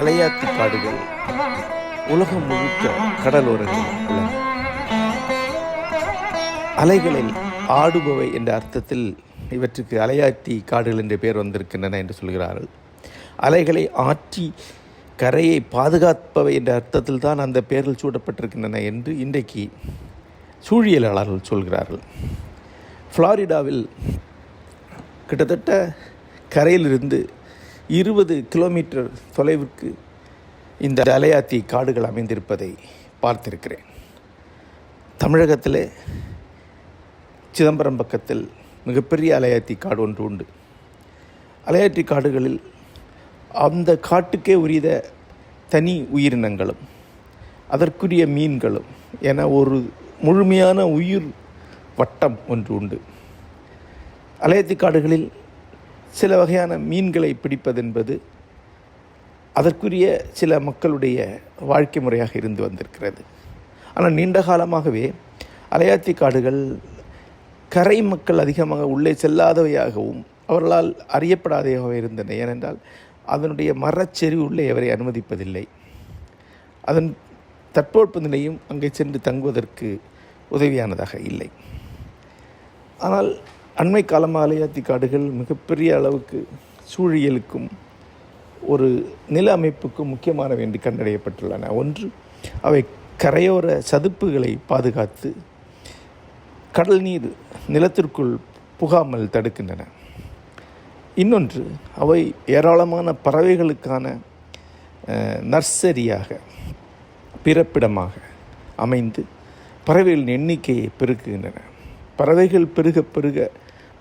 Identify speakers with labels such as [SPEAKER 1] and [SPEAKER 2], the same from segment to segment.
[SPEAKER 1] அலையாத்தி காடுகள் உலகம் முழுக்க கடலோரங்கள் உள்ளன. அலைகளில் ஆடுபவை என்ற அர்த்தத்தில் இவற்றுக்கு அலையாத்தி காடுகள் என்ற பெயர் வந்திருக்கின்றன என்று சொல்கிறார்கள். அலைகளை ஆற்றி கரையை பாதுகாப்பவை என்ற அர்த்தத்தில் தான் அந்த பெயர்கள் சூடப்பட்டிருக்கின்றன என்று இன்றைக்கு சூழியலாளர்கள் சொல்கிறார்கள். ஃப்ளாரிடாவில் கிட்டத்தட்ட கரையிலிருந்து இருபது கிலோமீட்டர் தொலைவிற்கு இந்த அலையாத்தி காடுகள் அமைந்திருப்பதை பார்த்திருக்கிறேன். தமிழகத்தில் சிதம்பரம் பக்கத்தில் மிகப்பெரிய அலையாத்தி காடு ஒன்று உண்டு. அலையாத்தி காடுகளில் அந்த காட்டுக்கே உரிய தனி உயிரினங்களும் அதற்குரிய மீன்களும் என ஒரு முழுமையான உயிர் வட்டம் ஒன்று உண்டு. அலையத்தி காடுகளில் சில வகையான மீன்களை பிடிப்பதென்பது அதற்குரிய சில மக்களுடைய வாழ்க்கை முறையாக இருந்து வந்திருக்கிறது. ஆனால் நீண்ட காலமாகவே அலையாத்தி காடுகள் கரை மக்கள் அதிகமாக உள்ளே செல்லாதவையாகவும் அவர்களால் அறியப்படாதவையாக இருந்தன. ஏனென்றால் அதனுடைய மரச்செறிவு உள்ளே அவரை அனுமதிப்பதில்லை. அதன் தட்பவெப்ப நிலையும் அங்கே சென்று தங்குவதற்கு உதவியானதாக இல்லை. ஆனால் அண்மை காலமாக அலையாத்தி காடுகள் மிகப்பெரிய அளவுக்கு சூழியலுக்கும் ஒரு நில அமைப்புக்கும் முக்கியமானவை என்று கண்டறியப்பட்டுள்ளன. ஒன்று அவை கரையோர சதுப்புகளை பாதுகாத்து கடல் நீர் நிலத்திற்குள் புகாமல் தடுக்கின்றன. இன்னொன்று அவை ஏராளமான பறவைகளுக்கான நர்சரியாக பிறப்பிடமாக அமைந்து பறவைகளின் எண்ணிக்கையை பெருக்குகின்றன. பறவைகள் பெருக பெருக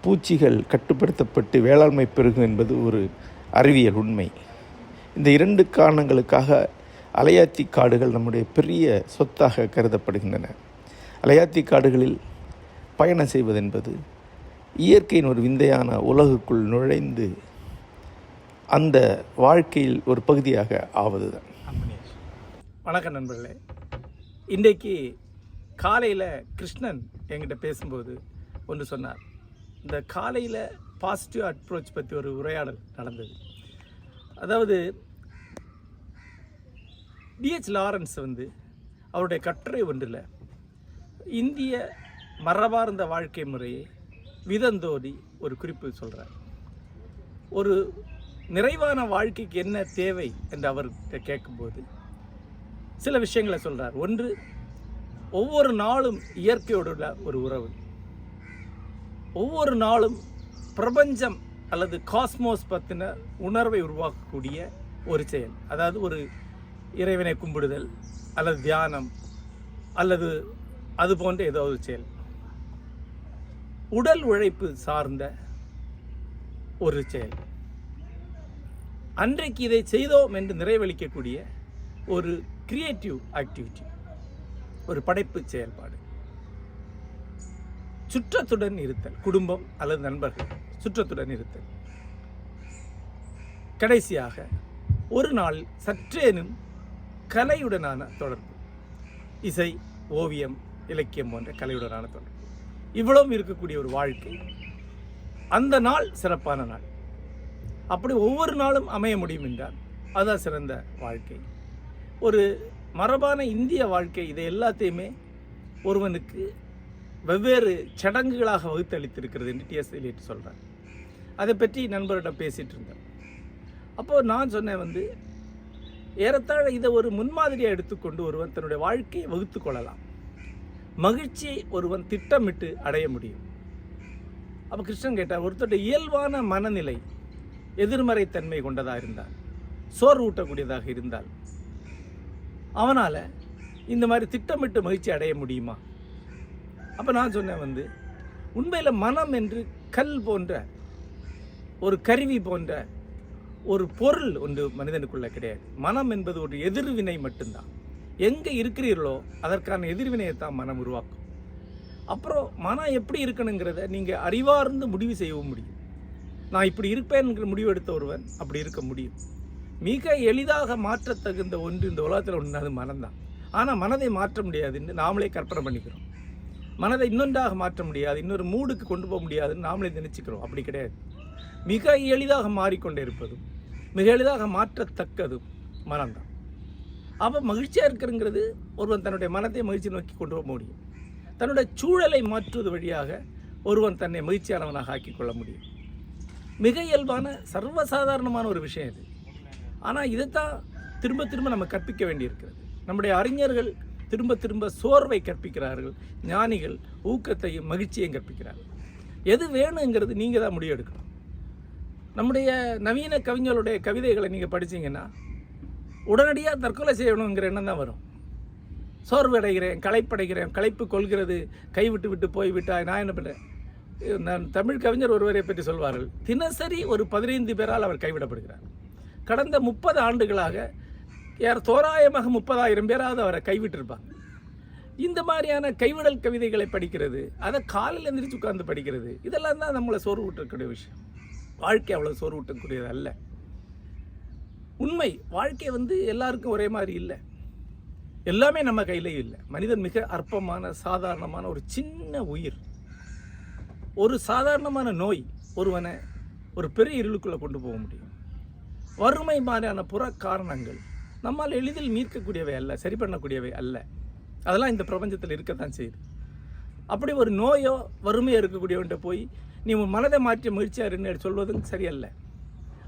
[SPEAKER 1] பூச்சிகள் கட்டுப்படுத்தப்பட்டு வேளாண்மை பெருகும் என்பது ஒரு அறிவியல் உண்மை. இந்த இரண்டு காரணங்களுக்காக அலையாத்தி காடுகள் நம்முடைய பெரிய சொத்தாக கருதப்படுகின்றன. அலையாத்தி காடுகளில் பயணம் செய்வதென்பது இயற்கையின் ஒரு விந்தையான உலகுக்குள் நுழைந்து அந்த வாழ்க்கையில் ஒரு பகுதியாக ஆவதுதான்.
[SPEAKER 2] வணக்கம் நண்பர்களே. இன்றைக்கு காலையில் கிருஷ்ணன் என்கிட்ட பேசும்போது ஒன்று சொன்னார். இந்த காலையில் பாசிட்டிவ் அப்ரோச் பற்றி ஒரு உரையாடல் நடந்தது. அதாவது டிஹெச் லாரன்ஸ் வந்து அவருடைய கட்டுரை ஒன்றில் இந்திய மரபார்ந்த வாழ்க்கை முறையை விதந்தோடி ஒரு குறிப்பு சொல்கிறார் ஒரு நிறைவான வாழ்க்கைக்கு என்ன தேவை என்று அவர்கிட்ட கேட்கும்போது சில விஷயங்களை சொல்கிறார் ஒன்று ஒவ்வொரு நாளும் இயற்கையோடு உள்ள ஒரு உறவு. ஒவ்வொரு நாளும் பிரபஞ்சம் அல்லது காஸ்மோஸ் பற்றின உணர்வை உருவாக்கக்கூடிய ஒரு செயல். அதாவது ஒரு இறைவனை கும்பிடுதல் அல்லது தியானம் அல்லது அது போன்ற ஏதோ ஒரு செயல். உடல் உழைப்பு சார்ந்த ஒரு செயல். அன்றைக்கு இதை செய்தோம் என்று நிறைவளிக்கக்கூடிய ஒரு கிரியேட்டிவ் ஆக்டிவிட்டி ஒரு படைப்பு செயல்பாடு. சுற்றத்துடன் இருத்தல் குடும்பம் அல்லது நண்பர்கள் சுற்றத்துடன் இருத்தல். கடைசியாக ஒரு நாள் சற்றேனும் கலையுடனான தொடர்பு. இசை ஓவியம் இலக்கியம் போன்ற கலையுடனான தொடர்பு. இவ்வளவும் இருக்கக்கூடிய ஒரு வாழ்க்கை. அந்த நாள் சிறப்பான நாள். அப்படி ஒவ்வொரு நாளும் அமைய முடியும் என்றால் அதுதான் சிறந்த வாழ்க்கை. ஒரு மரபான இந்திய வாழ்க்கை இதை எல்லாத்தையுமே ஒருவனுக்கு வெவ்வேறு சடங்குகளாக வகுத்தளித்திருக்கிறது என்று டிஎஸ் எலியட் சொல்கிறார் அதை பற்றி நண்பரிடம் பேசிகிட்டு இருந்தேன். அப்போது நான் சொன்னேன் வந்து ஏறத்தாழ இதை ஒரு முன்மாதிரியாக எடுத்துக்கொண்டு ஒருவன் தன்னுடைய வாழ்க்கையை வகுத்து கொள்ளலாம். மகிழ்ச்சியை ஒருவன் திட்டமிட்டு அடைய முடியும். அப்போ கிருஷ்ணன் கேட்டார் ஒருத்தருடைய இயல்பான மனநிலை எதிர்மறைத்தன்மை கொண்டதாக இருந்தால் சோர்வு ஊட்டக்கூடியதாக இருந்தால் அவனால் இந்த மாதிரி திட்டமிட்டு மகிழ்ச்சி அடைய முடியுமா? அப்போ நான் சொன்னேன் வந்து உண்மையில் மனம் என்று கல் போன்ற ஒரு கருவி போன்ற ஒரு பொருள் ஒன்று மனிதனுக்குள்ள கிடையாது. மனம் என்பது ஒரு எதிர்வினை மட்டும்தான். எங்கே இருக்கிறீர்களோ அதற்கான எதிர்வினையை தான் மனம் உருவாக்கும். அப்புறம் மனம் எப்படி இருக்கணுங்கிறத நீங்கள் அறிவார்ந்து முடிவு செய்யவும் முடியும். நான் இப்படி இருப்பேன்ங்கிற முடிவு எடுத்த ஒருவன் அப்படி இருக்க முடியும். மிக எளிதாக மாற்றத்தகுந்த ஒன்று இந்த உலகத்தில் ஒன்று அது மனம்தான். ஆனால் மனதை மாற்ற முடியாதுன்னு நாமளே கற்பனை பண்ணிக்கிறோம். மனதை இன்னொன்றாக மாற்ற முடியாது இன்னொரு மூடுக்கு கொண்டு போக முடியாதுன்னு நாமளே நினச்சிக்கிறோம். அப்படி கிடையாது. மிக எளிதாக மாறிக்கொண்டே இருப்பதும் மிக எளிதாக மாற்றத்தக்கதும் மனம்தான். அப்போ மகிழ்ச்சியாக இருக்கிறங்கிறது ஒருவன் தன்னுடைய மனத்தை மகிழ்ச்சி நோக்கி கொண்டு போக முடியும். தன்னுடைய சூழலை மாற்றுவது வழியாக ஒருவன் தன்னை மகிழ்ச்சியானவனாக ஆக்கிக் கொள்ள முடியும். மிக இயல்பான சர்வசாதாரணமான ஒரு விஷயம் இது. ஆனால் இதைத்தான் திரும்ப திரும்ப நம்ம கற்பிக்க வேண்டியிருக்கிறது. நம்முடைய அறிஞர்கள் திரும்ப திரும்ப சோர்வை கற்பிக்கிறார்கள். ஞானிகள் ஊக்கத்தையும் மகிழ்ச்சியையும் கற்பிக்கிறார்கள். எது வேணுங்கிறது நீங்கள் தான் முடிவெடுக்கணும். நம்முடைய நவீன கவிஞர்களுடைய கவிதைகளை நீங்கள் படிச்சீங்கன்னா உடனடியாக தற்கொலை செய்யணுங்கிற எண்ணம் தான் வரும். சோர்வு அடைகிறேன் களைப்படைகிறேன் களைப்பு கொள்கிறது கைவிட்டு விட்டு போய்விட்டாய் நான் என்ன பண்ணுறேன் நான் தமிழ் கவிஞர் ஒருவரை பற்றி சொல்வார்கள் தினசரி ஒரு பதினைந்து பேரால் அவர் கைவிடப்படுகிறார். கடந்த முப்பது ஆண்டுகளாக யார் தோராயமாக முப்பதாயிரம் பேராவது அவரை கைவிட்டிருப்பாங்க. இந்த மாதிரியான கைவிடல் கவிதைகளை படிக்கிறது அதை காலையில் எந்திரிச்சு உட்கார்ந்து படிக்கிறது இதெல்லாம் தான் நம்மளை சோர்வு ஊட்டக்கூடிய விஷயம். வாழ்க்கை அவ்வளோ சோர்வு ஊட்டக்கூடியது அல்ல உண்மை. வாழ்க்கை வந்து எல்லாருக்கும் ஒரே மாதிரி இல்லை. எல்லாமே நம்ம கையிலேயும் இல்லை. மனிதன் மிக அற்பமான சாதாரணமான ஒரு சின்ன உயிர். ஒரு சாதாரணமான நோய் ஒருவனை ஒரு பெரிய இருளுக்குள்ளே கொண்டு போக முடியும். வறுமை மாதிரியான புற காரணங்கள் நம்மால் எளிதில் மீட்கக்கூடியவை அல்ல சரி பண்ணக்கூடியவை அல்ல. அதெல்லாம் இந்த பிரபஞ்சத்தில் இருக்கத்தான் செய்யுது. அப்படி ஒரு நோயோ வறுமையோ இருக்கக்கூடியவன்ட்ட போய் நீ உன் மனதை மாற்றி முயற்சியாருன்னு இருன்னு சொல்வதும் சரியல்ல.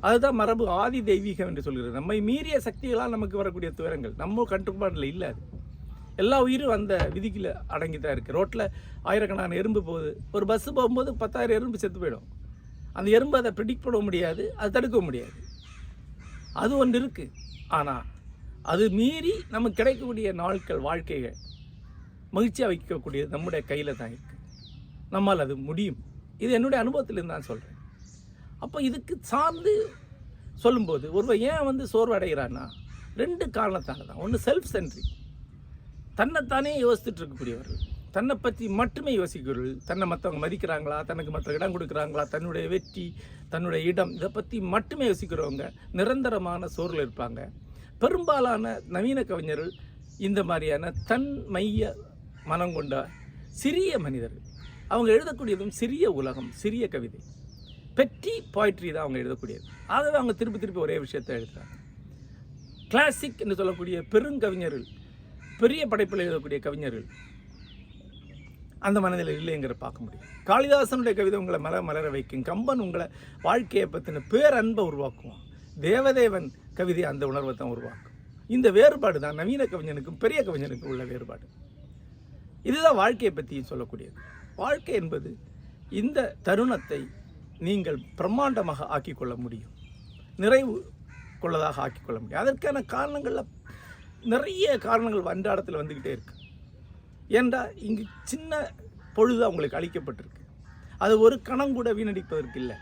[SPEAKER 2] அதுதான் மரபு ஆதி தெய்வீகம் என்று சொல்கிறது. நம்மை மீறிய சக்திகளால் நமக்கு வரக்கூடிய துயரங்கள். நம்ம கட்டுப்பாட்டில் இல்லை அது. எல்லா உயிரும் அந்த விதிக்கில் அடங்கி தான் இருக்குது ரோட்டில் ஆயிரக்கணக்கான எறும்பு போகுது. ஒரு பஸ்ஸு போகும்போது பத்தாயிரம் எறும்பு செத்து போயிடும். அந்த எறும்பு அதை ப்ரிடிக்ட் பண்ண முடியாது அதை தடுக்க முடியாது. அது ஒன்று இருக்குது ஆனால் அது மீறி நமக்கு கிடைக்கக்கூடிய நாட்கள் வாழ்க்கைகள் மகிழ்ச்சியாக வைக்கக்கூடியது நம்முடைய கையில் தான் இருக்குது நம்மால் அது முடியும். இது என்னுடைய அனுபவத்திலிருந்து நான் சொல்கிறேன் அப்போ இதுக்கு சார்ந்து சொல்லும்போது ஒருவர் ஏன் வந்து சோர்வடைகிறான்னா ரெண்டு காரணத்தால் தான் ஒன்று செல்ஃப் சென்ட்ரி தன்னைத்தானே யோசித்துட்டு இருக்கக்கூடியவர்கள் தன்னை பற்றி மட்டுமே யோசிக்கிறவர்கள் தன்னை மற்றவங்க மதிக்கிறாங்களா தனக்கு மற்ற இடம் கொடுக்குறாங்களா தன்னுடைய வெற்றி தன்னுடைய இடம் இதை பற்றி மட்டுமே யோசிக்கிறவங்க நிரந்தரமான சோர்வில் இருப்பாங்க. பெரும்பாலான நவீன கவிஞர்கள் இந்த மாதிரியான தன் மைய மனம் கொண்ட சிறிய மனிதர்கள். அவங்க எழுதக்கூடியதும் சிறிய உலகம் சிறிய கவிதை. பெட்டி போய்ட்ரி தான் அவங்க எழுதக்கூடியது. ஆகவே அவங்க திருப்பி திருப்பி ஒரே விஷயத்தை எழுதுறாங்க. கிளாசிக் என்று சொல்லக்கூடிய பெருங்கவிஞர்கள் பெரிய படைப்பில் எழுதக்கூடிய கவிஞர்கள் அந்த மனதில் இல்லைங்கிற பார்க்க முடியும். காளிதாசனுடைய கவிதை உங்களை மலர மலர வைக்கும். கம்பன் உங்களை வாழ்க்கையை பற்றின பேரன்பை உருவாக்குவான். தேவதேவன் கவிதை அந்த உணர்வை தான் உருவாக்கும். இந்த வேறுபாடு தான் நவீன கவிஞனுக்கும் பெரிய கவிஞனுக்கும் உள்ள வேறுபாடு. இதுதான் வாழ்க்கையை பற்றி சொல்லக்கூடியது. வாழ்க்கை என்பது இந்த தருணத்தை நீங்கள் பிரம்மாண்டமாக ஆக்கிக்கொள்ள முடியும். நிறைவு கொள்ளதாக ஆக்கிக்கொள்ள முடியும். அதற்கான காரணங்களில் நிறைய காரணங்கள் அன்றாடத்தில் வந்துக்கிட்டே இருக்கு. ஏண்டா? இங்கு சின்ன பொழுது அவங்களுக்கு அளிக்கப்பட்டிருக்கு. அது ஒரு கணம் கூட வீணடிப்பதற்கு இல்லை.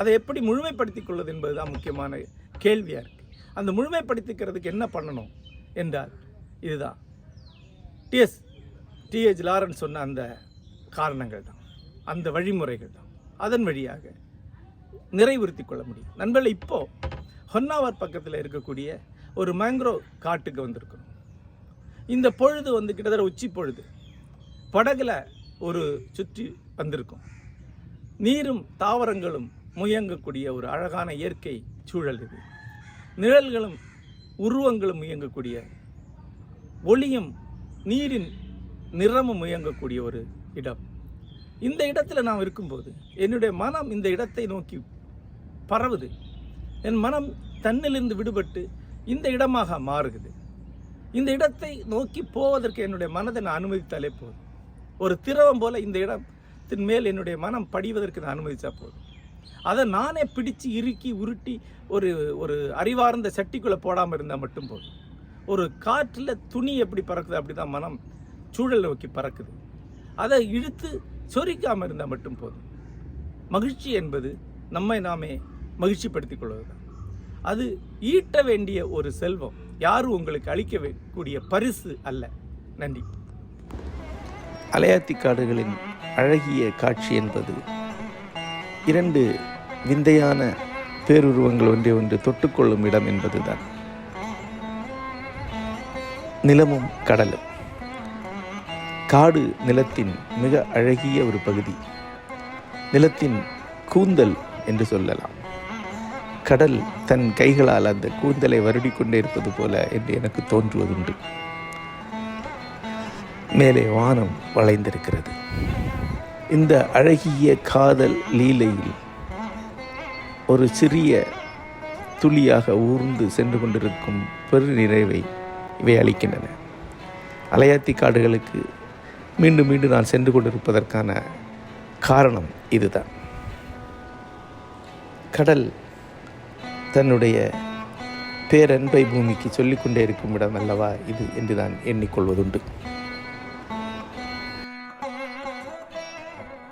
[SPEAKER 2] அதை எப்படி முழுமைப்படுத்திக் கொள்வது என்பது தான் முக்கியமான கேள்வியாக இருக்குது அந்த முழுமைப்படுத்திக்கிறதுக்கு என்ன பண்ணணும் என்றால் இதுதான். டிஎஸ் டிஹெச் லாரன்ஸ் சொன்ன அந்த காரணங்கள் தான் அந்த வழிமுறைகள் தான் அதன் வழியாக நிறைவுறுத்தி கொள்ள முடியும். நண்பர்கள் இப்போது ஹொன்னாவர் பக்கத்தில் இருக்கக்கூடிய ஒரு மேங்க்ரோவ் காட்டுக்கு வந்திருக்கிறோம். இந்த பொழுது வந்து கிட்டத்தட்ட உச்சி பொழுது. படகுல ஒரு சுற்றி வந்திருக்கும். நீரும் தாவரங்களும் முயங்கக்கூடிய ஒரு அழகான இயற்கை சூழல் இது. நிழல்களும் உருவங்களும் முயங்கக்கூடிய ஒளியும் நீரின் நிறமும் முயங்கக்கூடிய ஒரு இடம். இந்த இடத்துல நாம் இருக்கும்போது என்னுடைய மனம் இந்த இடத்தை நோக்கி பரவுது. என் மனம் தன்னிலிருந்து விடுபட்டு இந்த இடமாக மாறுகிறது. இந்த இடத்தை நோக்கி போவதற்கு என்னுடைய மனதை நான் அனுமதித்தாலே போதும். ஒரு திரவம் போல இந்த இடத்தின் மேல் என்னுடைய மனம் படிவதற்கு நான் அனுமதித்தா போதும். அதை நானே பிடிச்சு இறுக்கி உருட்டி ஒரு ஒரு அறிவார்ந்த சட்டிக்குள்ளே போடாமல் இருந்தால் மட்டும் போதும். ஒரு காற்றில் துணி எப்படி பறக்குது அப்படி தான் மனம் சூழல் நோக்கி பறக்குது. அதை இழுத்து சொரிக்காமல் இருந்தால் மட்டும் போதும். மகிழ்ச்சி என்பது நம்மை நாமே மகிழ்ச்சிப்படுத்திக் கொள்வது தான் அது ஈட்ட வேண்டிய ஒரு செல்வம். யாரும் உங்களுக்கு அளிக்க கூடிய பரிசு அல்ல. நன்றி.
[SPEAKER 1] அலையாத்தி காடுகளின் அழகிய காட்சி என்பது இரண்டு விந்தையான பேருருவங்கள் ஒன்றை ஒன்று தொட்டுக்கொள்ளும் இடம் என்பதுதான். நிலமும் கடலும். காடு நிலத்தின் மிக அழகிய ஒரு பகுதி. நிலத்தின் கூந்தல் என்று சொல்லலாம். கடல் தன் கைகளால் அந்த கூந்தலை வருடிக்கொண்டே இருப்பது போல என்று எனக்கு தோன்றுவதுண்டு. மேலே வானம் வளைந்திருக்கிறது. இந்த அழகிய காதல் லீலையில் ஒரு சிறிய துளியாக ஊர்ந்து சென்று கொண்டிருக்கும் பெரு நிறைவை இவை அளிக்கின்றன. அலையாத்தி காடுகளுக்கு மீண்டும் மீண்டும் நான் சென்று கொண்டிருப்பதற்கான காரணம் இதுதான். கடல் தன்னுடைய பேரன்பை பூமிக்கு சொல்லிக்கொண்டே இருக்கும் இடம் அல்லவா இது என்று நான் எண்ணிக்கொள்வதுண்டு.